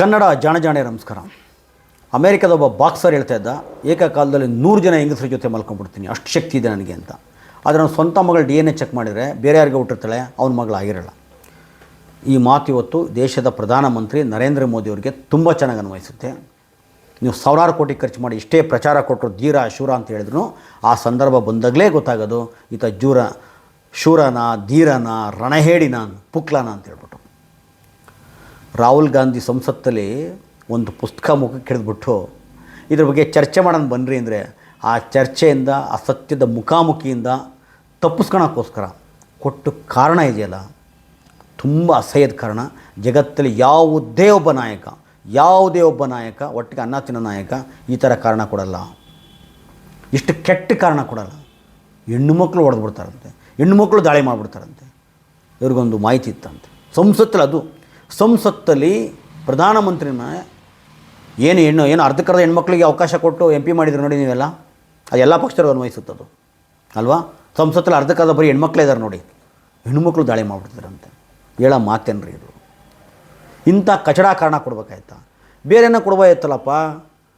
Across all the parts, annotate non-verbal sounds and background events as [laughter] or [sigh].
ಕನ್ನಡ ಜಾಣಜಾಣೆ ನಮಸ್ಕಾರ. ಅಮೇರಿಕದ ಒಬ್ಬ ಬಾಕ್ಸರ್ ಹೇಳ್ತಾ ಇದ್ದ, ಏಕಕಾಲದಲ್ಲಿ ನೂರು ಜನ ಹೆಂಗಸರ ಜೊತೆ ಮಲ್ಕೊಂಡ್ಬಿಡ್ತೀನಿ, ಅಷ್ಟು ಶಕ್ತಿ ಇದೆ ನನಗೆ ಅಂತ. ಆದರೆ ನನ್ನ ಸ್ವಂತ ಮಗಳು ಡಿ ಎನ್ ಎ ಚೆಕ್ ಮಾಡಿದರೆ ಬೇರೆ ಯಾರಿಗೆ ಹುಟ್ಟಿರ್ತಾಳೆ, ಅವನ ಮಗಳಾಗಿರಲ್ಲ ಈ ಮಾತು ಇವತ್ತು ದೇಶದ ಪ್ರಧಾನಮಂತ್ರಿ ನರೇಂದ್ರ ಮೋದಿಯವರಿಗೆ ತುಂಬ ಚೆನ್ನಾಗಿ ಅನ್ವಯಿಸುತ್ತೆ. ನೀವು ಸಾವಿರಾರು ಕೋಟಿ ಖರ್ಚು ಮಾಡಿ ಇಷ್ಟೇ ಪ್ರಚಾರ ಕೊಟ್ಟರು ಧೀರ, ಶೂರ ಅಂತ ಹೇಳಿದ್ರು, ಆ ಸಂದರ್ಭ ಬಂದಾಗಲೇ ಗೊತ್ತಾಗೋದು, ಈತ ಜೂರ, ಶೂರನ, ಧೀರನ, ರಣಹೇಡಿನ, ಪುಕ್ಲನ ಅಂತ ಹೇಳ್ಬಿಟ್ಟು. ರಾಹುಲ್ ಗಾಂಧಿ ಸಂಸತ್ತಲ್ಲಿ ಒಂದು ಪುಸ್ತಕ ಮುಖಕ್ಕೆ ಹಿಡಿದ್ಬಿಟ್ಟು ಇದ್ರ ಬಗ್ಗೆ ಚರ್ಚೆ ಮಾಡೋಣ ಬನ್ನಿರಿ ಅಂದರೆ ಆ ಚರ್ಚೆಯಿಂದ, ಆ ಸತ್ಯದ ಮುಖಾಮುಖಿಯಿಂದ ತಪ್ಪಿಸ್ಕೊಳಕ್ಕೋಸ್ಕರ ಕೊಟ್ಟು ಕಾರಣ ಇದೆಯಲ್ಲ? ತುಂಬ ಅಸಹ್ಯದ ಕಾರಣ. ಜಗತ್ತಲ್ಲಿ ಯಾವುದೇ ಒಬ್ಬ ನಾಯಕ, ಯಾವುದೇ ಒಬ್ಬ ನಾಯಕ, ಒಟ್ಟಿಗೆ ಅನ್ನ ತಿನ್ನೋ ನಾಯಕ ಈ ಥರ ಕಾರಣ ಕೊಡಲ್ಲ. ಇಷ್ಟು ಕೆಟ್ಟ ಕಾರಣ ಕೊಡಲ್ಲ. ಹೆಣ್ಣು ಮಕ್ಕಳು ಹೊಡೆದ್ಬಿಡ್ತಾರಂತೆ. ಹೆಣ್ಣು ಮಕ್ಕಳು ದಾಳಿ ಮಾಡಿಬಿಡ್ತಾರಂತೆ. ಇವ್ರಿಗೊಂದು ಮಾಹಿತಿ ಇತ್ತಂತೆ. ಸಂಸತ್ತಲ್ಲಿ ಅದು ಸಂಸತ್ತಲ್ಲಿ ಪ್ರಧಾನಮಂತ್ರಿನ ಏನು ಹೆಣ್ಣು, ಏನು ಅರ್ಧಕ್ಕರ್ಧ ಹೆಣ್ಮಕ್ಳಿಗೆ ಅವಕಾಶ ಕೊಟ್ಟು ಎಂ ಪಿ ಮಾಡಿದ್ರು ನೋಡಿ ನೀವೆಲ್ಲ? ಅದೆಲ್ಲ ಪಕ್ಷರು ಅನ್ವಯಿಸುತ್ತದು ಅಲ್ವಾ? ಸಂಸತ್ತಲ್ಲಿ ಅರ್ಧಕ್ಕರ್ಧ ಬರೀ ಹೆಣ್ಮಕ್ಳೇ ಇದ್ದಾರೆ ನೋಡಿ. ಹೆಣ್ಮಕ್ಳು ದಾಳಿ ಅಂತ ಹೇಳೋ ಮಾತೇನ್ರಿ ಇದು. ಇಂಥ ಕಚಡ ಕಾರಣ ಕೊಡ್ಬೇಕಾಯ್ತಾ? ಬೇರೆನ ಕೊಡ್ಬೋಯ್ತಲ್ಲಪ್ಪ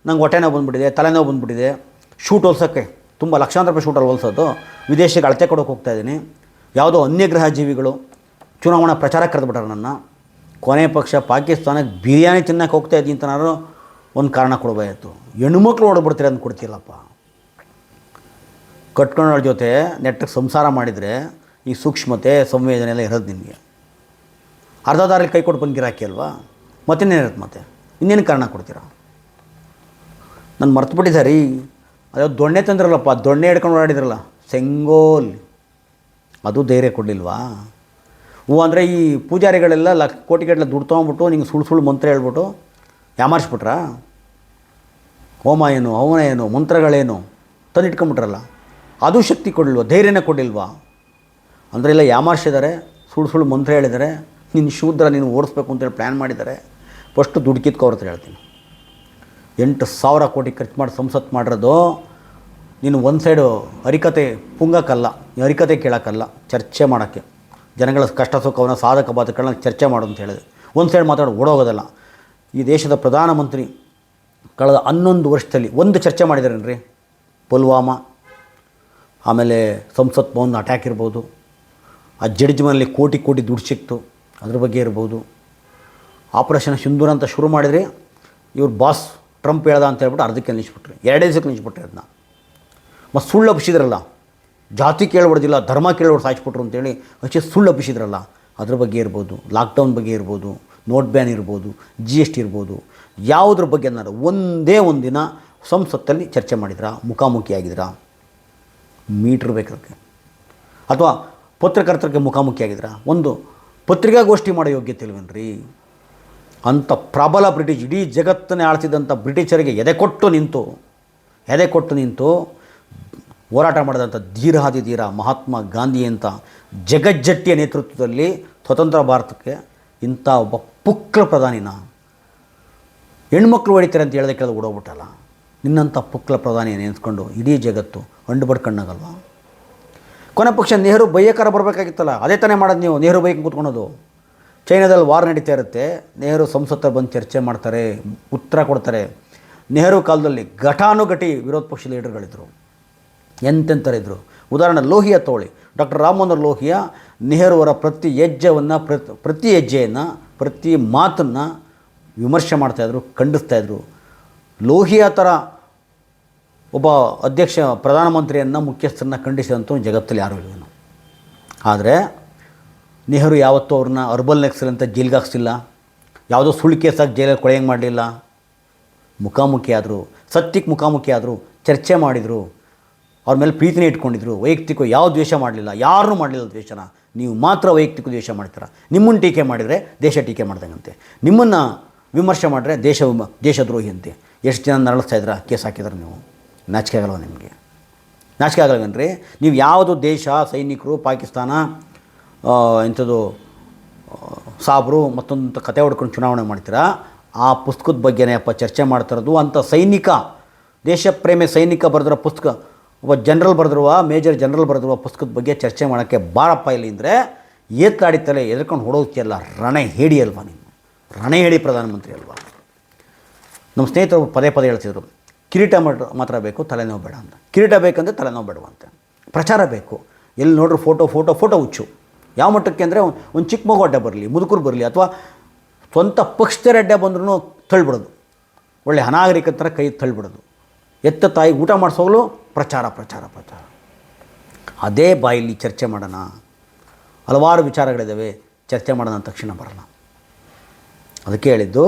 ನಂಗೆ ಹೊಟ್ಟೆ ನೋವು ಬಂದುಬಿಟ್ಟಿದೆ, ತಲೆನೋವು ಬಂದುಬಿಟ್ಟಿದೆ. ಶೂಟ್ ಹೊಲ್ಸೋಕ್ಕೆ, ತುಂಬ ಲಕ್ಷಾಂತರ ರೂಪಾಯಿ ಶೂಟಲ್ಲಿ ಹೊಲ್ಸೋದು. ವಿದೇಶಕ್ಕೆ ಅಳತೆ ಕೊಡೋಕೆ ಹೋಗ್ತಾ ಇದ್ದೀನಿ. ಯಾವುದೋ ಅನ್ಯಗ್ರಹ ಜೀವಿಗಳು, ಚುನಾವಣಾ ಪ್ರಚಾರ ಕರೆದುಬಿಟ್ಟಾರೆ ನನ್ನ. ಕೊನೆ ಪಕ್ಷ ಪಾಕಿಸ್ತಾನಕ್ಕೆ ಬಿರಿಯಾನಿ ತಿನ್ನಕ್ಕೆ ಹೋಗ್ತಾ ಇದ್ದೀನಿ ಅಂತನಾದ್ರು ಒಂದು ಕಾರಣ ಕೊಡಬಾಯಿತು ಹೆಣ್ಮಕ್ಳು ಹೊಡೆದ್ಬಿಡ್ತೀರ ಅಂತ ಕೊಡ್ತಿಲ್ಲಪ್ಪ ಕಟ್ಕೊಂಡವ್ರ ಜೊತೆ ನೆಟ್ಟಗೆ ಸಂಸಾರ ಮಾಡಿದರೆ ಈ ಸೂಕ್ಷ್ಮತೆ, ಸಂವೇದನೆ ಎಲ್ಲ ಇರೋದು ನಿಮಗೆ. ಅರ್ಧ ದಾರಿ ಕೈ ಕೊಟ್ಟು ಬಂದು ಗಿರಾಕಿ ಅಲ್ವಾ? ಮತ್ತಿನ್ನೇನಿರುತ್ತೆ ಮತ್ತೆ? ಇನ್ನೇನು ಕಾರಣ ಕೊಡ್ತೀರಾ? ನಾನು ಮರ್ತುಬಿಟ್ಟಿದ್ದೆ ರೀ ಅದೇ ದೊಣ್ಣೆ ತಂದ್ರಲ್ಲಪ್ಪ, ದೊಣ್ಣೆ ಹಿಡ್ಕೊಂಡು ಓಡಾಡಿದ್ರಲ್ಲ, ಸೆಂಗೋಲ್. ಅದು ಧೈರ್ಯ ಕೊಡಲಿಲ್ವಾ? ಹ್ಞೂ ಅಂದರೆ ಈ ಪೂಜಾರಿಗಳೆಲ್ಲ ಲಕ್ಷ ಕೋಟಿಗಟ್ಟಲೆ ದುಡ್ಡು ತೊಗೊಂಬಿಟ್ಟು ನಿಂಗೆ ಸುಳ್ಳು ಸುಳ್ಳು ಮಂತ್ರ ಹೇಳ್ಬಿಟ್ಟು ಯಾಮಾರಿಸ್ಬಿಟ್ರಾ? ಹೋಮ ಏನು, ಹವನ ಏನು, ಮಂತ್ರಗಳೇನು? ತಂದು ಇಟ್ಕೊಂಬಿಟ್ರಲ್ಲ ಅದು ಶಕ್ತಿ ಕೊಡಲ್ವ ಧೈರ್ಯನೇ ಕೊಡಲಿಲ್ವಾ? ಅಂದರೆ ಇಲ್ಲ ಯಾಮಾರಿಸಿದ್ದಾರೆ ಸುಳ್ಳು ಸುಳ್ಳು ಮಂತ್ರ ಹೇಳಿದ್ದಾರೆ ನಿನ್ನ ಶೂದ್ರ ನೀನು ಓಡಿಸ್ಬೇಕು ಅಂತೇಳಿ ಪ್ಲ್ಯಾನ್ ಮಾಡಿದ್ದಾರೆ ಫಸ್ಟು ದುಡ್ಡು ಕಿತ್ಕೋ ಅಂತ ಹೇಳ್ತೀನಿ. ಎಂಟು ಸಾವಿರ ಕೋಟಿ ಖರ್ಚು ಮಾಡಿ ಸಂಸತ್ ಮಾಡಿರೋದು, ನೀನು ಒಂದು ಸೈಡು ಹರಿಕತೆ ಪುಂಗಕ್ಕಲ್ಲ ಹರಿಕತೆ ಕೇಳೋಕ್ಕಲ್ಲ, ಚರ್ಚೆ ಮಾಡೋಕ್ಕೆ. ಜನಗಳ ಕಷ್ಟ ಸುಖವನ್ನು ಸಾಧಕ ಬಾಧಕಗಳನ್ನ ಚರ್ಚೆ ಮಾಡು ಅಂತ ಹೇಳಿದೆ ಒಂದು ಸೈಡ್ ಮಾತಾಡೋ, ಓಡೋಗೋದಲ್ಲ. ಈ ದೇಶದ ಪ್ರಧಾನಮಂತ್ರಿ ಕಳೆದ ಹನ್ನೊಂದು ವರ್ಷದಲ್ಲಿ ಒಂದು ಚರ್ಚೆ ಮಾಡಿದಾರೇನ್ರಿ? ಪುಲ್ವಾಮಾ, ಆಮೇಲೆ ಸಂಸತ್ ಭವನ ಅಟ್ಯಾಕ್ ಇರ್ಬೋದು, ಆ ಜಡ್ಜ್ ಮನೇಲಿ ಕೋಟಿ ಕೋಟಿ ದುಡ್ಡು ಸಿಕ್ತು, ಅದ್ರ ಬಗ್ಗೆ ಇರ್ಬೋದು. ಆಪರೇಷನ್ ಸಿಂಧೂರ್ ಅಂತ ಶುರು ಮಾಡಿದ್ರಿ ಇವ್ರು ಬಾಸ್ ಟ್ರಂಪ್ ಹೇಳ್ದ ಅಂತ ಹೇಳ್ಬಿಟ್ಟು ಅರ್ಧಕ್ಕೆ ನಿಲ್ಲಿಸ್ಬಿಟ್ರಿ ಎರಡೇ ದಿವಸಕ್ಕೆ ನಿಲ್ಲಿಸ್ಬಿಟ್ರಿ ಅದನ್ನ ಮತ್ತು ಸುಳ್ಳು ಹಬ್ಬಿಸಿದ್ರಲ್ಲ ಜಾತಿ ಕೇಳಬಾರ್ದಿಲ್ಲ, ಧರ್ಮ ಕೇಳಬಾರ್ದು ಸಾಯಿಸ್ಬಿಟ್ರು ಅಂತೇಳಿ ಅಷ್ಟೇ ಸುಳ್ಳು ಹಬ್ಬಿಸಿದ್ರಲ್ಲ ಅದ್ರ ಬಗ್ಗೆ ಇರ್ಬೋದು ಲಾಕ್ಡೌನ್ ಬಗ್ಗೆ ಇರ್ಬೋದು ನೋಟ್ ಬ್ಯಾನ್ ಇರ್ಬೋದು ಜಿ ಎಸ್ ಟಿ ಇರ್ಬೋದು, ಯಾವುದ್ರ ಬಗ್ಗೆ ಅನ್ನೋದು ಒಂದೇ ಒಂದು ದಿನ ಸಂಸತ್ತಲ್ಲಿ ಚರ್ಚೆ ಮಾಡಿದ್ರಾ ಮುಖಾಮುಖಿಯಾಗಿದ್ರಾ ಮೀಟ್ರ್ ಬೇಕದಕ್ಕೆ ಅಥವಾ ಪತ್ರಕರ್ತರಿಗೆ ಮುಖಾಮುಖಿ ಆಗಿದ್ರಾ, ಒಂದು ಪತ್ರಿಕಾಗೋಷ್ಠಿ ಮಾಡೋ ಯೋಗ್ಯತೆ ಇಲ್ವೇನ್ರಿ? ಅಂಥ ಪ್ರಬಲ ಬ್ರಿಟಿಷ್, ಇಡೀ ಜಗತ್ತನ್ನೇ ಆಳ್ತಿದ್ದಂಥ ಬ್ರಿಟಿಷರಿಗೆ ಎದೆ ಕೊಟ್ಟು ನಿಂತು, ಎದೆ ಕೊಟ್ಟು ನಿಂತು ಹೋರಾಟ ಮಾಡಿದಂಥ ಧೀರಾದಿ ಧೀರ ಮಹಾತ್ಮ ಗಾಂಧಿ ಅಂತ ಜಗಜ್ಜಟ್ಟಿಯ ನೇತೃತ್ವದಲ್ಲಿ ಸ್ವತಂತ್ರ ಭಾರತಕ್ಕೆ ಇಂಥ ಒಬ್ಬ ಪುಕ್ಲ ಪ್ರಧಾನಿನ ಹೆಣ್ಮಕ್ಳು ಹೊಡಿತಾರೆ ಅಂತ ಹೇಳೋದಕ್ಕೆ ಅದು ಓಡೋಗ್ಬಿಟ್ಟಲ್ಲ. ನಿನ್ನಂಥ ಪುಕ್ಲ ಪ್ರಧಾನಿ ನೆನೆಸ್ಕೊಂಡು ಇಡೀ ಜಗತ್ತು ಅಂಡು ಬಡ್ಕಣ್ಣಾಗಲ್ವ ಕೊನೆ ಪಕ್ಷ ನೆಹರು ಬೈಯಕಾರ ಬರಬೇಕಾಗಿತ್ತಲ್ಲ, ಅದೇ ತಾನೇ ಮಾಡೋದು ನೀವು, ನೆಹರು ಬೈಕ್ ಕೂತ್ಕೊಳೋದು ಚೈನಾದಲ್ಲಿ ವಾರ್ ನಡೀತಾ ಇರುತ್ತೆ, ನೆಹರು ಸಂಸತ್ತಲ್ಲಿ ಬಂದು ಚರ್ಚೆ ಮಾಡ್ತಾರೆ, ಉತ್ತರ ಕೊಡ್ತಾರೆ. ನೆಹರು ಕಾಲದಲ್ಲಿ ಘಟಾನುಘಟಿ ವಿರೋಧ ಪಕ್ಷ ಲೀಡರ್ಗಳಿದ್ದರು ಎಂತೆಂಥರಿದ್ದರು ಉದಾಹರಣೆ, ಲೋಹಿಯ ತೋಳಿ. ಡಾಕ್ಟರ್ ರಾಮಮನೋಹರ್ ಲೋಹಿಯಾ ನೆಹರುವರ ಪ್ರತಿ ಹೆಜ್ಜೆವನ್ನು, ಪ್ರತಿ ಪ್ರತಿ ಹೆಜ್ಜೆಯನ್ನು, ಪ್ರತಿ ಮಾತನ್ನು ವಿಮರ್ಶೆ ಮಾಡ್ತಾಯಿದ್ರು ಖಂಡಿಸ್ತಾಯಿದ್ರು ಲೋಹಿಯ ಥರ ಒಬ್ಬ ಅಧ್ಯಕ್ಷ, ಪ್ರಧಾನಮಂತ್ರಿಯನ್ನು, ಮುಖ್ಯಸ್ಥರನ್ನ ಖಂಡಿಸಿದಂಥ ಜಗತ್ತಲ್ಲಿ ಯಾರೂ ಇಲ್ಲ ಆದರೆ ನೆಹರು ಯಾವತ್ತೂ ಅವ್ರನ್ನ ಅರ್ಬಲ್ ನೆಕ್ಸಲ್ ಅಂತ ಜೈಲಿಗೆ ಹಾಕ್ಸಿಲ್ಲ. ಯಾವುದೋ ಸುಳ್ಳು ಕೇಸಾಗಿ ಜೈಲಲ್ಲಿ ಕೊಳೆಯಂಗೆ ಮಾಡಲಿಲ್ಲ. ಮುಖಾಮುಖಿ ಆದರು ಸತ್ಯಕ್ಕೆ ಮುಖಾಮುಖಿ ಆದರು ಚರ್ಚೆ ಮಾಡಿದರು. ಅವ್ರ ಮೇಲೆ ಪ್ರೀತಿನೇ ಇಟ್ಕೊಂಡಿದ್ರು. ವೈಯಕ್ತಿಕ ಯಾವ ದ್ವೇಷ ಮಾಡಲಿಲ್ಲ, ಯಾರೂ ಮಾಡಲಿಲ್ಲ ದ್ವೇಷನ. ನೀವು ಮಾತ್ರ ವೈಯಕ್ತಿಕ ದ್ವೇಷ ಮಾಡ್ತೀರ? ನಿಮ್ಮನ್ನು ಟೀಕೆ ಮಾಡಿದರೆ ದೇಶ ಟೀಕೆ ಮಾಡ್ದಂಗಂತೆ. ನಿಮ್ಮನ್ನು ವಿಮರ್ಶೆ ಮಾಡಿದ್ರೆ ದೇಶ ದೇಶದ್ರೋಹಿ ಅಂತೆ. ಎಷ್ಟು ಜನ ನರಳಿಸ್ತಾ ಇದ್ರ ಕೇಸ್ ಹಾಕಿದ್ರೆ ನೀವು. ನಾಚಿಕೆ ಆಗಲ್ವ ನಿಮಗೆ? ನಾಚಿಕೆ ಆಗಲ್ವೇನ್ರಿ? ನೀವು ಯಾವುದು ದೇಶ, ಸೈನಿಕರು, ಪಾಕಿಸ್ತಾನ ಇಂಥದ್ದು ಸಾಬ್ರು ಮತ್ತೊಂದು ಕತೆ ಹೊಡ್ಕೊಂಡು ಚುನಾವಣೆ ಮಾಡ್ತೀರಾ? ಆ ಪುಸ್ತಕದ ಬಗ್ಗೆನೇ ಅಪ್ಪ ಚರ್ಚೆ ಮಾಡ್ತಿರೋದು ಅಂಥ ಸೈನಿಕ, ದೇಶ ಪ್ರೇಮಿ ಸೈನಿಕ ಬರೆದಿರೋ ಪುಸ್ತಕ ಒಬ್ಬ ಜನರಲ್ ಬರೆದಿರುವ, ಮೇಜರ್ ಜನರಲ್ ಬರೆದಿರುವ ಪುಸ್ತಕದ ಬಗ್ಗೆ ಚರ್ಚೆ ಮಾಡೋಕ್ಕೆ ಬಾರಪ್ಪ ಇಲ್ಲಿ ಅಂದರೆ ಏತ್ಲಾಡಿತಲೆ ಎದ್ಕೊಂಡು ಹೊಡೋದಕ್ಕೆಲ್ಲ ರಣೆ ಹೇಳಿ ಅಲ್ವಾ ನೀನು? ರಣೆ ಹೇಳಿ ಪ್ರಧಾನಮಂತ್ರಿ ಅಲ್ವಾ? ನಮ್ಮ ಸ್ನೇಹಿತರು ಪದೇ ಪದೇ ಹೇಳ್ತಿದ್ರು, ಕಿರೀಟ ಮಾತ್ರ ಬೇಕು, ತಲೆನೋವು ಬೇಡ ಅಂತ. ಕಿರೀಟ ಬೇಕಂದರೆ ತಲೆನೋವು ಬೇಡವಂತೆ. ಪ್ರಚಾರ ಬೇಕು. ಎಲ್ಲಿ ನೋಡ್ರಿ ಫೋಟೋ ಫೋಟೋ ಫೋಟೋ ಹುಚ್ಚು. ಯಾವ ಮಟ್ಟಕ್ಕೆ ಅಂದರೆ, ಒಂದು ಚಿಕ್ಕ ಮಗು ಅಡ್ಡ ಬರಲಿ, ಮುದುಕರು ಬರಲಿ, ಅಥವಾ ಸ್ವಂತ ಪಕ್ಷದ ಅಡ್ಡ ಬಂದ್ರೂ ತಳ್ಳಿಬಿಡೋದು ಒಳ್ಳೆ ಅನಾಗರಿಕ ಥರ ಕೈ ತಳ್ಳಿಬಿಡೋದು ಎತ್ತ ತಾಯಿ ಊಟ ಮಾಡಿಸೋಗ್ಲು ಪ್ರಚಾರ ಪ್ರಚಾರ ಪ್ರಚಾರ. ಅದೇ ಬಾಯಲ್ಲಿ ಚರ್ಚೆ ಮಾಡೋಣ. ಹಲವಾರು ವಿಚಾರಗಳಿದ್ದಾವೆ ಚರ್ಚೆ ಮಾಡೋಣ ತಕ್ಷಣ ಬರಲ್ಲ ಅದಕ್ಕೆ ಹೇಳಿದ್ದು,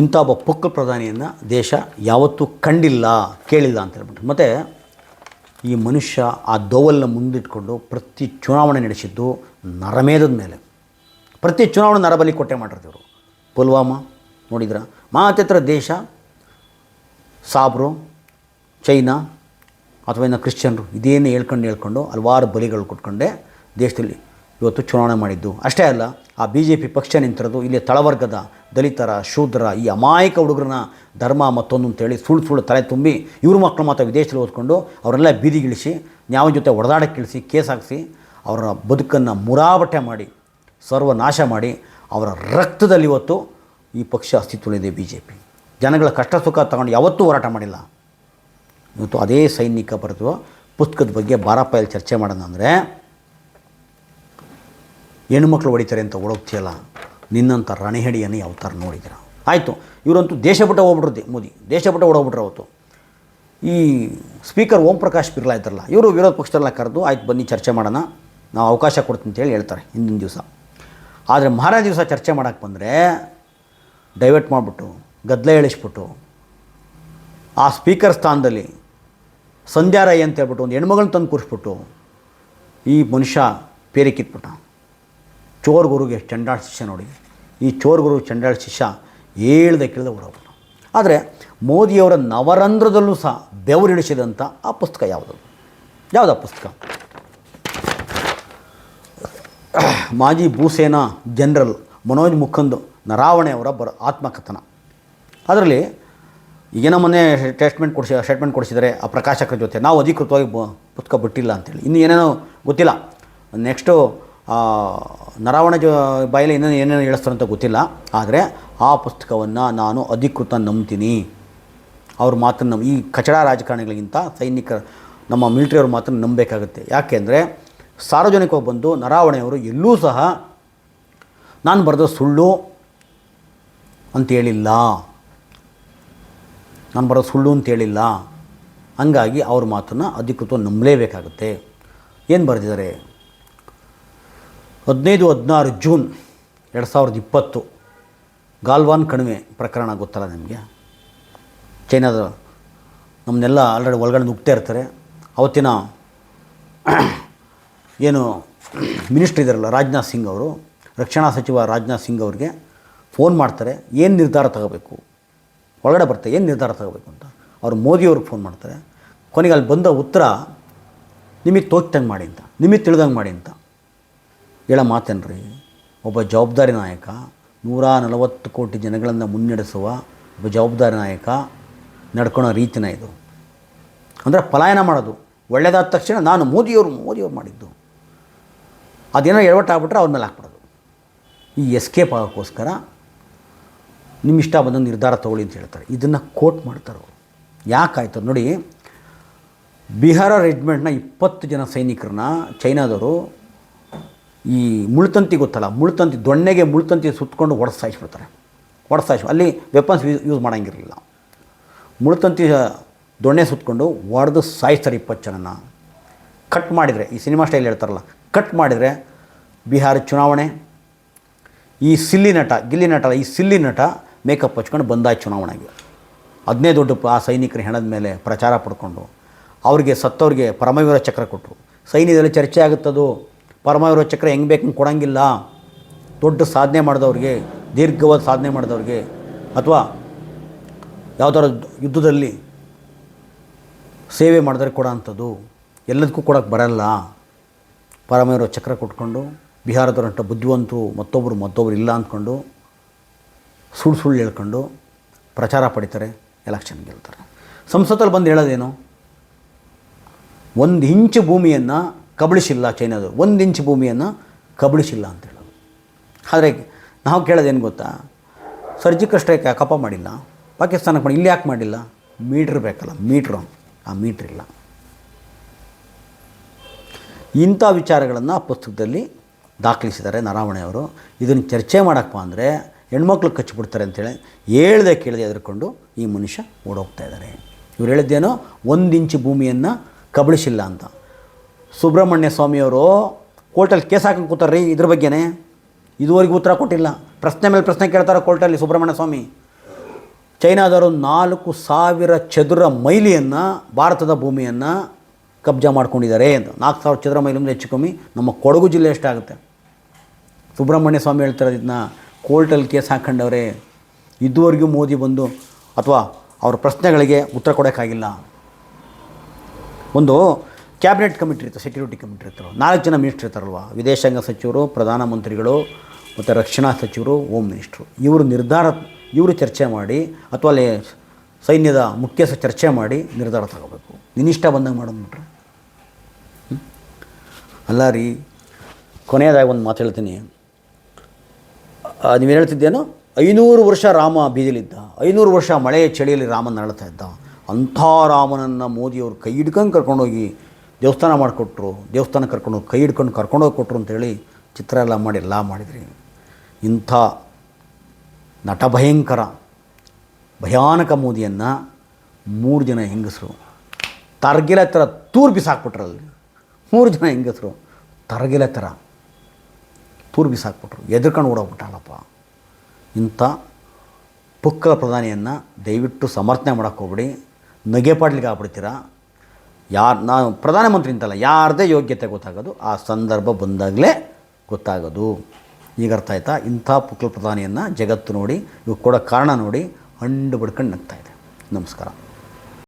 ಇಂಥ ಒಬ್ಬ ಪೊಕ್ಕ ಪ್ರಧಾನಿಯನ್ನು ದೇಶ ಯಾವತ್ತೂ ಕಂಡಿಲ್ಲ, ಕೇಳಿಲ್ಲ ಅಂತ ಹೇಳ್ಬಿಟ್ಟು ಮತ್ತು ಈ ಮನುಷ್ಯ ಆ ದೋವಲ್ನ ಮುಂದಿಟ್ಕೊಂಡು ಪ್ರತಿ ಚುನಾವಣೆ ನಡೆಸಿದ್ದು ನರಮೇಧದ ಮೇಲೆ. ಪ್ರತಿ ಚುನಾವಣೆ ನರಬಲಿ ಕೊಟ್ಟೆ ಮಾಡಿರ್ತಿದ್ರು ಪುಲ್ವಾಮಾ, ನೋಡಿದ್ರ? ಮಾತತ್ರ ದೇಶ ಸಾಬ್ರು, ಚೈನಾ ಅಥವಾ ಇನ್ನು ಕ್ರಿಶ್ಚಿಯನ್ರು ಇದೇನು ಹೇಳ್ಕೊಂಡು ಹೇಳ್ಕೊಂಡು ಹಲವಾರು ಬಲಿಗಳು ಕೊಟ್ಕೊಂಡೆ ದೇಶದಲ್ಲಿ ಇವತ್ತು ಚುನಾವಣೆ ಮಾಡಿದ್ದು. ಅಷ್ಟೇ ಅಲ್ಲ, ಆ ಬಿ ಜೆ ಪಿ ಪಕ್ಷ ನಿಂತಿರೋದು ಇಲ್ಲಿ ತಳವರ್ಗದ ದಲಿತರ, ಶೂದ್ರ, ಈ ಅಮಾಯಕ ಹುಡುಗರನ್ನ ಧರ್ಮ ಮತ್ತೊಂದು ಅಂತೇಳಿ ಸುಳ್ಳು ಸುಳ್ಳು ತಲೆ ತುಂಬಿ ಇವ್ರ ಮಕ್ಕಳು ಮಾತ್ರ ವಿದೇಶದಲ್ಲಿ ಓದ್ಕೊಂಡು ಅವರೆಲ್ಲ ಬೀದಿಗಿಳಿಸಿ ನ್ಯಾವ ಜೊತೆ ಒಡದಾಡಕ್ಕೆ ಇಳಿಸಿ ಕೇಸ್ ಹಾಕಿಸಿ ಅವರ ಬದುಕನ್ನು ಮುರಾಬಟ್ಟೆ ಮಾಡಿ, ಸರ್ವನಾಶ ಮಾಡಿ ಅವರ ರಕ್ತದಲ್ಲಿ ಇವತ್ತು ಈ ಪಕ್ಷ ಅಸ್ತಿತ್ವದಲ್ಲಿದೆ ಬಿ ಜೆ ಪಿ ಜನಗಳ ಕಷ್ಟ ಸುಖ ತಗೊಂಡು ಯಾವತ್ತೂ ಹೋರಾಟ ಮಾಡಿಲ್ಲ. ಇವತ್ತು ಅದೇ ಸೈನಿಕ ಬರೆದು ಪುಸ್ತಕದ ಬಗ್ಗೆ ಬಾರಪ್ಪಾಯಲ್ಲಿ ಚರ್ಚೆ ಮಾಡೋಣ ಅಂದರೆ ಹೆಣ್ಮಕ್ಳು ಹೊಡಿತಾರೆ ಅಂತ ಓಡೋಗ್ತಿಯಲ್ಲ, ನಿನ್ನಂಥ ರಣೆಹಡಿಯನ್ನು ಯಾವ ಥರ ನೋಡಿದಿರ ಆಯಿತು, ಇವರಂತೂ ದೇಶ ಬಿಟ್ಟ ಹೋಗ್ಬಿಟ್ರು ಮೋದಿ, ದೇಶ ಬಿಟ್ಟ ಓಡೋಗ್ಬಿಟ್ರು ಅವತ್ತು. ಈ ಸ್ಪೀಕರ್ ಓಂ ಪ್ರಕಾಶ್ ಬಿರ್ಲಾ ಇದ್ರಲ್ಲ, ಇವರು ವಿರೋಧ ಪಕ್ಷದಲ್ಲ ಕರೆದು, ಆಯ್ತು ಬನ್ನಿ ಚರ್ಚೆ ಮಾಡೋಣ, ನಾವು ಅವಕಾಶ ಕೊಡ್ತೀನಿ ಅಂತೇಳಿ ಹೇಳ್ತಾರೆ ಹಿಂದಿನ ದಿವಸ. ಆದರೆ ಮಾರನೇ ದಿವಸ ಚರ್ಚೆ ಮಾಡೋಕ್ಕೆ ಬಂದರೆ ಡೈವರ್ಟ್ ಮಾಡಿಬಿಟ್ಟು ಗದ್ದಲ ಎಳಿಸ್ಬಿಟ್ಟು ಆ ಸ್ಪೀಕರ್ ಸ್ಥಾನದಲ್ಲಿ ಸಂಧ್ಯಾ ರೈ ಅಂತ ಹೇಳ್ಬಿಟ್ಟು ಒಂದು ಹೆಣ್ಮಗಳನ್ನ ತಂದು ಕೂರಿಸ್ಬಿಟ್ಟು ಈ ಮನುಷ್ಯ ಪೇರಿ ಕಿತ್ಬಿಟ್ಟ. ಚೋರ್ ಗುರುಗೆ ಚಂಡಾಳ ಶಿಷ್ಯ ನೋಡಿ. ಈ ಚೋರ್ ಗುರು ಚಂಡಾಳ ಶಿಷ್ಯ ಹೇಳ್ದೆ ಕೇಳ್ದೆ ಹೊರಬಿಟ್ಟು ಆದರೆ ಮೋದಿಯವರ ನವರಂಧ್ರದಲ್ಲೂ ಸಹ ಬೆವರಿಳಿಸಿದಂಥ ಆ ಪುಸ್ತಕ ಯಾವುದು? ಯಾವುದು ಆ ಪುಸ್ತಕ? ಮಾಜಿ ಭೂಸೇನಾ ಜನರಲ್ ಮನೋಜ್ ಮುಖಂದ್ ನರಾವಣೆ ಅವರ ಬರ, ಆತ್ಮಕಥನ. ಅದರಲ್ಲಿ ಏನೋ ಮೊನ್ನೆ ಸ್ಟೇಟ್ಮೆಂಟ್ ಕೊಡಿಸಿ ಸ್ಟೇಟ್ಮೆಂಟ್ ಕೊಡಿಸಿದರೆ ಆ ಪ್ರಕಾಶಕರ ಜೊತೆ ನಾವು ಅಧಿಕೃತವಾಗಿ ಪುಸ್ತಕ ಬಿಟ್ಟಿಲ್ಲ ಅಂತೇಳಿ. ಇನ್ನು ಏನೇನೋ ಗೊತ್ತಿಲ್ಲ. ನೆಕ್ಸ್ಟು ನರಾವಣ ಜೊ ಬಾಯಲ್ಲಿ ಇನ್ನೇನು ಏನೇನು ಹೇಳಿಸ್ತಾರೆ ಅಂತ ಗೊತ್ತಿಲ್ಲ. ಆದರೆ ಆ ಪುಸ್ತಕವನ್ನು ನಾನು ಅಧಿಕೃತ ನಂಬ್ತೀನಿ. ಅವ್ರ ಮಾತ್ರ ನಮ್ಮ ಈ ಕಚಡ ರಾಜಕಾರಣಿಗಳಿಗಿಂತ ಸೈನಿಕ, ನಮ್ಮ ಮಿಲಿಟ್ರಿಯವ್ರು ಮಾತ್ರ ನಂಬಬೇಕಾಗುತ್ತೆ. ಯಾಕೆಂದರೆ ಸಾರ್ವಜನಿಕವಾಗಿ ಬಂದು ನರಾವಣೆಯವರು ಎಲ್ಲೂ ಸಹ, ನಾನು ಬರೆದ ಸುಳ್ಳು ಅಂತ ಹೇಳಿಲ್ಲ. ನಾನು ಬರೋದು ಸುಳ್ಳು ಅಂತ ಹೇಳಿಲ್ಲ. ಹಂಗಾಗಿ ಅವ್ರ ಮಾತನ್ನು ಅಧಿಕೃತ ನಂಬಲೇಬೇಕಾಗುತ್ತೆ. ಏನು ಬರೆದಿದ್ದಾರೆ? ಹದಿನೈದು ಹದಿನಾರು ಜೂನ್ ಎರಡು ಸಾವಿರದ ಇಪ್ಪತ್ತು. ಗಾಲ್ವಾನ್ ಕಣಿವೆ ಪ್ರಕರಣ ಗೊತ್ತಲ್ಲ ನಿಮಗೆ? ಚೈನಾದ ನಮ್ಮನ್ನೆಲ್ಲ ಆಲ್ರೆಡಿ ಒಳಗಡೆ ನುಗ್ತಾ ಇರ್ತಾರೆ. ಅವತ್ತಿನ [clears throat] ಏನು ಮಿನಿಸ್ಟ್ರ್ ಇದ್ದಾರಲ್ಲ ರಾಜನಾಥ್ ಸಿಂಗ್ ಅವರು, ರಕ್ಷಣಾ ಸಚಿವ ರಾಜನಾಥ್ ಸಿಂಗ್ ಅವ್ರಿಗೆ ಫೋನ್ ಮಾಡ್ತಾರೆ. ಏನು ನಿರ್ಧಾರ ತಗೋಬೇಕು? ಒಳಗಡೆ ಬರ್ತಾರೆ ಏನು ನಿರ್ಧಾರ ತಗೋಬೇಕು ಅಂತ. ಅವರು ಮೋದಿಯವ್ರಿಗೆ ಫೋನ್ ಮಾಡ್ತಾರೆ. ಕೊನೆಗೆ ಅಲ್ಲಿ ಬಂದ ಉತ್ತರ ನಿಮಗೆ ತೋಚ್ದಂಗೆ ಮಾಡಿ ಅಂತ ನಿಮಗೆ ತಿಳಿದಂಗೆ ಮಾಡಿ ಅಂತ. ಹೇಳೋ ಮಾತೇನ್ರಿ, ಒಬ್ಬ ಜವಾಬ್ದಾರಿ ನಾಯಕ, ನೂರ ನಲವತ್ತು ಕೋಟಿ ಜನಗಳನ್ನು ಮುನ್ನಡೆಸುವ ಒಬ್ಬ ಜವಾಬ್ದಾರಿ ನಾಯಕ ನಡ್ಕೊಳೋ ರೀತಿನ ಇದು. ಅಂದರೆ ಪಲಾಯನ ಮಾಡೋದು. ಒಳ್ಳೆಯದಾದ ತಕ್ಷಣ ನಾನು ಮೋದಿಯವರು, ಮೋದಿಯವ್ರು ಮಾಡಿದ್ದು. ಅದೇನೋ ಎಡವಟ್ಟಾಗ್ಬಿಟ್ರೆ ಅವ್ರ ಮೇಲೆ ಹಾಕ್ಬಿಡೋದು. ಈ ಎಸ್ಕೇಪ್ ಆಗೋಕ್ಕೋಸ್ಕರ ನಿಮ್ಮ ಇಷ್ಟ ಬಂದ ನಿರ್ಧಾರ ತಗೊಳ್ಳಿ ಅಂತ ಹೇಳ್ತಾರೆ. ಇದನ್ನು ಕೋಟ್ ಮಾಡ್ತಾರೆ ಅವರು. ಯಾಕಾಯ್ತು ನೋಡಿ, ಬಿಹಾರ ರೆಜಿಮೆಂಟ್ನ ಇಪ್ಪತ್ತು ಜನ ಸೈನಿಕರನ್ನ ಚೈನಾದವರು ಈ ಮುಳ್ತಂತಿ ಗೊತ್ತಲ್ಲ, ಮುಳ್ತಂತಿ ದೊಣ್ಣೆಗೆ ಮುಳ್ತಂತಿ ಸುತ್ತಕೊಂಡು ಹೊಡೆದು ಸಾಯಿಸ್ಬಿಡ್ತಾರೆ ಹೊಡೆದು ಸಾಯಿಸ್ ಅಲ್ಲಿ ವೆಪನ್ಸ್ ಯೂಸ್ ಮಾಡೋಂಗಿರಲಿಲ್ಲ. ಮುಳ್ತಂತಿ ದೊಣ್ಣೆ ಸುತ್ತಕೊಂಡು ಹೊಡೆದು ಸಾಯಿಸ್ತಾರೆ ಇಪ್ಪತ್ತು ಜನನ ಕಟ್ ಮಾಡಿದರೆ, ಈ ಸಿನಿಮಾ ಸ್ಟೈಲ್ ಹೇಳ್ತಾರಲ್ಲ ಕಟ್ ಮಾಡಿದರೆ ಬಿಹಾರ ಚುನಾವಣೆ, ಈ ಸಿಲ್ಲಿ ನಟ, ಗಿಲ್ಲಿ ನಟ ಈ ಸಿಲ್ಲಿ ನಟ ಮೇಕಪ್ ಹಚ್ಕೊಂಡು ಬಂದಾಯ್ತು ಚುನಾವಣೆಗೆ. ಅದನ್ನೇ ದೊಡ್ಡ ಆ ಸೈನಿಕರ ಹೆಣದ ಮೇಲೆ ಪ್ರಚಾರ ಪಡ್ಕೊಂಡು, ಅವ್ರಿಗೆ ಸತ್ತವ್ರಿಗೆ ಪರಮವೀರ ಚಕ್ರ ಕೊಟ್ಟರು ಸೈನ್ಯದಲ್ಲಿ ಚರ್ಚೆ ಆಗುತ್ತದು, ಪರಮವೀರ ಚಕ್ರ ಹೆಂಗೆ ಬೇಕು ಹಂಗೆ ಕೊಡೋಂಗಿಲ್ಲ. ದೊಡ್ಡ ಸಾಧನೆ ಮಾಡಿದವ್ರಿಗೆ, ದೀರ್ಘವಾದ ಸಾಧನೆ ಮಾಡಿದವ್ರಿಗೆ, ಅಥವಾ ಯಾವ್ದಾರ ಯುದ್ಧದಲ್ಲಿ ಸೇವೆ ಮಾಡಿದ್ರೆ ಕೊಡೋ ಅಂಥದ್ದು, ಎಲ್ಲದಕ್ಕೂ ಕೊಡೋಕ್ಕೆ ಬರಲ್ಲ. ಪರಮವೀರ ಚಕ್ರ ಕೊಟ್ಕೊಂಡು, ಬಿಹಾರದವರಂಥ ಬುದ್ಧಿವಂತರು ಮತ್ತೊಬ್ಬರು ಮತ್ತೊಬ್ಬರು ಇಲ್ಲ ಅಂದ್ಕೊಂಡು ಸುಳ್ಳು ಸುಳ್ಳು ಹೇಳ್ಕೊಂಡು ಪ್ರಚಾರ ಪಡಿತಾರೆ ಎಲೆಕ್ಷನ್ ಗೆಲ್ತಾರೆ. ಸಂಸತ್ತಲ್ಲಿ ಬಂದು ಹೇಳೋದೇನು? ಒಂದು ಇಂಚು ಭೂಮಿಯನ್ನು ಕಬಳಿಸಿಲ್ಲ ಚೈನಾದವರು. ಒಂದು ಇಂಚು ಭೂಮಿಯನ್ನು ಕಬಳಿಸಿಲ್ಲ ಅಂತ ಹೇಳೋದು. ಆದರೆ ನಾವು ಕೇಳೋದೇನು ಗೊತ್ತಾ? ಸರ್ಜಿಕಲ್ ಸ್ಟ್ರೈಕ್ ಯಾಕಪ್ಪ ಮಾಡಿಲ್ಲ? ಪಾಕಿಸ್ತಾನಕ್ಕೆ ಮಾಡಿ, ಇಲ್ಲಿ ಯಾಕೆ ಮಾಡಿಲ್ಲ? ಮೀಟ್ರ್ ಬೇಕಲ್ಲ, ಮೀಟ್ರು. ಆ ಮೀಟ್ರ್ ಇಲ್ಲ. ಇಂಥ ವಿಚಾರಗಳನ್ನು ಆ ಪುಸ್ತಕದಲ್ಲಿ ದಾಖಲಿಸಿದ್ದಾರೆ ನರಾವಣೆಯವರು ಇದನ್ನು ಚರ್ಚೆ ಮಾಡಕ್ಕಪ್ಪ ಅಂದರೆ ಹೆಣ್ಮಕ್ಳು ಕಚ್ಚಿಬಿಡ್ತಾರೆ ಅಂತೇಳಿ ಹೇಳ್ದೆ ಕೇಳದೆ ಎದುರ್ಕೊಂಡು ಈ ಮನುಷ್ಯ ಓಡೋಗ್ತಾ ಇದ್ದಾರೆ. ಇವ್ರು ಹೇಳಿದ್ದೇನೋ, ಒಂದು ಇಂಚು ಭೂಮಿಯನ್ನು ಕಬಳಿಸಿಲ್ಲ ಅಂತ. ಸುಬ್ರಹ್ಮಣ್ಯ ಸ್ವಾಮಿಯವರು ಕೋರ್ಟಲ್ಲಿ ಕೇಸ್ ಹಾಕೊಂಡು ಕೂತಾರ್ರಿ ಇದ್ರ ಬಗ್ಗೆನೇ. ಇದುವರೆಗೂ ಉತ್ತರ ಕೊಟ್ಟಿಲ್ಲ. ಪ್ರಶ್ನೆ ಮೇಲೆ ಪ್ರಶ್ನೆ ಕೇಳ್ತಾರೆ ಕೋರ್ಟಲ್ಲಿ ಸುಬ್ರಹ್ಮಣ್ಯ ಸ್ವಾಮಿ. ಚೈನಾದವರು ನಾಲ್ಕು ಸಾವಿರ ಚದುರ ಮೈಲಿಯನ್ನು, ಭಾರತದ ಭೂಮಿಯನ್ನು ಕಬ್ಜಾ ಮಾಡ್ಕೊಂಡಿದ್ದಾರೆ ಅಂತ. ನಾಲ್ಕು ಸಾವಿರ ಚದುರ ಮೈಲಿಂದ ಹೆಚ್ಚು ಕಮ್ಮಿ ನಮ್ಮ ಕೊಡಗು ಜಿಲ್ಲೆ ಎಷ್ಟಾಗುತ್ತೆ? ಸುಬ್ರಹ್ಮಣ್ಯ ಸ್ವಾಮಿ ಹೇಳ್ತಾರೆ ಇದನ್ನ ಕೋರ್ಟಲ್ಲಿ ಕೇಸ್ ಹಾಕ್ಕೊಂಡವ್ರೆ, ಇದುವರೆಗೂ ಮೋದಿ ಬಂದು ಅಥವಾ ಅವ್ರ ಪ್ರಶ್ನೆಗಳಿಗೆ ಉತ್ತರ ಕೊಡೋಕ್ಕಾಗಿಲ್ಲ. ಒಂದು ಕ್ಯಾಬಿನೆಟ್ ಕಮಿಟಿ ಇರ್ತಾರೆ ಸೆಕ್ಯೂರಿಟಿ ಕಮಿಟಿ ಇರ್ತಾರೆ ನಾಲ್ಕು ಜನ ಮಿನಿಸ್ಟ್ರ್ ಇರ್ತಾರಲ್ವ, ವಿದೇಶಾಂಗ ಸಚಿವರು, ಪ್ರಧಾನಮಂತ್ರಿಗಳು ಮತ್ತು ರಕ್ಷಣಾ ಸಚಿವರು, ಹೋಮ್ ಮಿನಿಸ್ಟ್ರು. ಇವರು ನಿರ್ಧಾರ, ಇವರು ಚರ್ಚೆ ಮಾಡಿ ಅಥವಾ ಅಲ್ಲಿ ಸೈನ್ಯದ ಮುಖ್ಯಸ್ಥ ಚರ್ಚೆ ಮಾಡಿ ನಿರ್ಧಾರ ತಗೋಬೇಕು. ನಿನ್ನಿಷ್ಟ ಬಂದಂಗೆ ಮಾಡೋದ್ಬಿಟ್ರೆ? ಅಲ್ಲ ರೀ, ಕೊನೆಯದಾಗಿ ಒಂದು ಮಾತು ಹೇಳ್ತೀನಿ. ನೀವು ಹೇಳ್ತಿದ್ದೇನೋ ಐನೂರು ವರ್ಷ ರಾಮ ಬೀದಿಲಿದ್ದ. ಐನೂರು ವರ್ಷ ಮಳೆಯ ಚಳಿಯಲ್ಲಿ ರಾಮನ ಅಳ್ತಾ ಇದ್ದ. ಅಂಥ ರಾಮನನ್ನು ಮೋದಿಯವರು ಕೈ ಹಿಡ್ಕೊಂಡು ಕರ್ಕೊಂಡೋಗಿ ದೇವಸ್ಥಾನ ಮಾಡಿಕೊಟ್ರು. ದೇವಸ್ಥಾನ ಕರ್ಕೊಂಡು ಕೈ ಹಿಡ್ಕೊಂಡು ಕರ್ಕೊಂಡೋಗಿ ಕೊಟ್ಟರು ಅಂತೇಳಿ ಚಿತ್ರ ಎಲ್ಲ ಮಾಡಿ ಎಲ್ಲ ಮಾಡಿದ್ರಿ. ಇಂಥ ನಟಭಯಂಕರ ಭಯಾನಕ ಮೋದಿಯನ್ನು ಮೂರು ಜನ ಹೆಂಗಸರು ತರ್ಗಿಲ ಥರ ತೂರ್ಪಿಸಾಕ್ಬಿಟ್ರಲ್ಲಿ ಮೂರು ಜನ ಹೆಂಗಸರು ತರಗಿಲೆ ಥರ ತೂರು ಬಿಸಾಕ್ಬಿಟ್ರು ಎದುರ್ಕೊಂಡು ಓಡೋಗ್ಬಿಟ್ಟಾಳಪ್ಪ ಇಂಥ ಪುಕ್ಕಲ ಪ್ರಧಾನಿಯನ್ನು ದಯವಿಟ್ಟು ಸಮರ್ಥನೆ ಮಾಡೋಕ್ಕೆ ಹೋಗ್ಬಿಡಿ. ನಗೆ ಪಾಡ್ಲಿಕ್ಕೆ ಆಗ್ಬಿಡ್ತೀರ? ಯಾರು, ನಾನು ಪ್ರಧಾನಮಂತ್ರಿ ಅಂತಲ್ಲ, ಯಾರದೇ ಯೋಗ್ಯತೆ ಗೊತ್ತಾಗೋದು, ಆ ಸಂದರ್ಭ ಬಂದಾಗಲೇ ಗೊತ್ತಾಗೋದು. ಈಗ ಅರ್ಥ ಆಯ್ತಾ? ಇಂಥ ಪುಕ್ಕಲ ಪ್ರಧಾನಿಯನ್ನು ಜಗತ್ತು ನೋಡಿ ಇವು ಕೊಡೋ ಕಾರಣ ನೋಡಿ, ಹಂಡು ಬಡ್ಕೊಂಡು ನಗ್ತಾ ಇದೆ. ನಮಸ್ಕಾರ.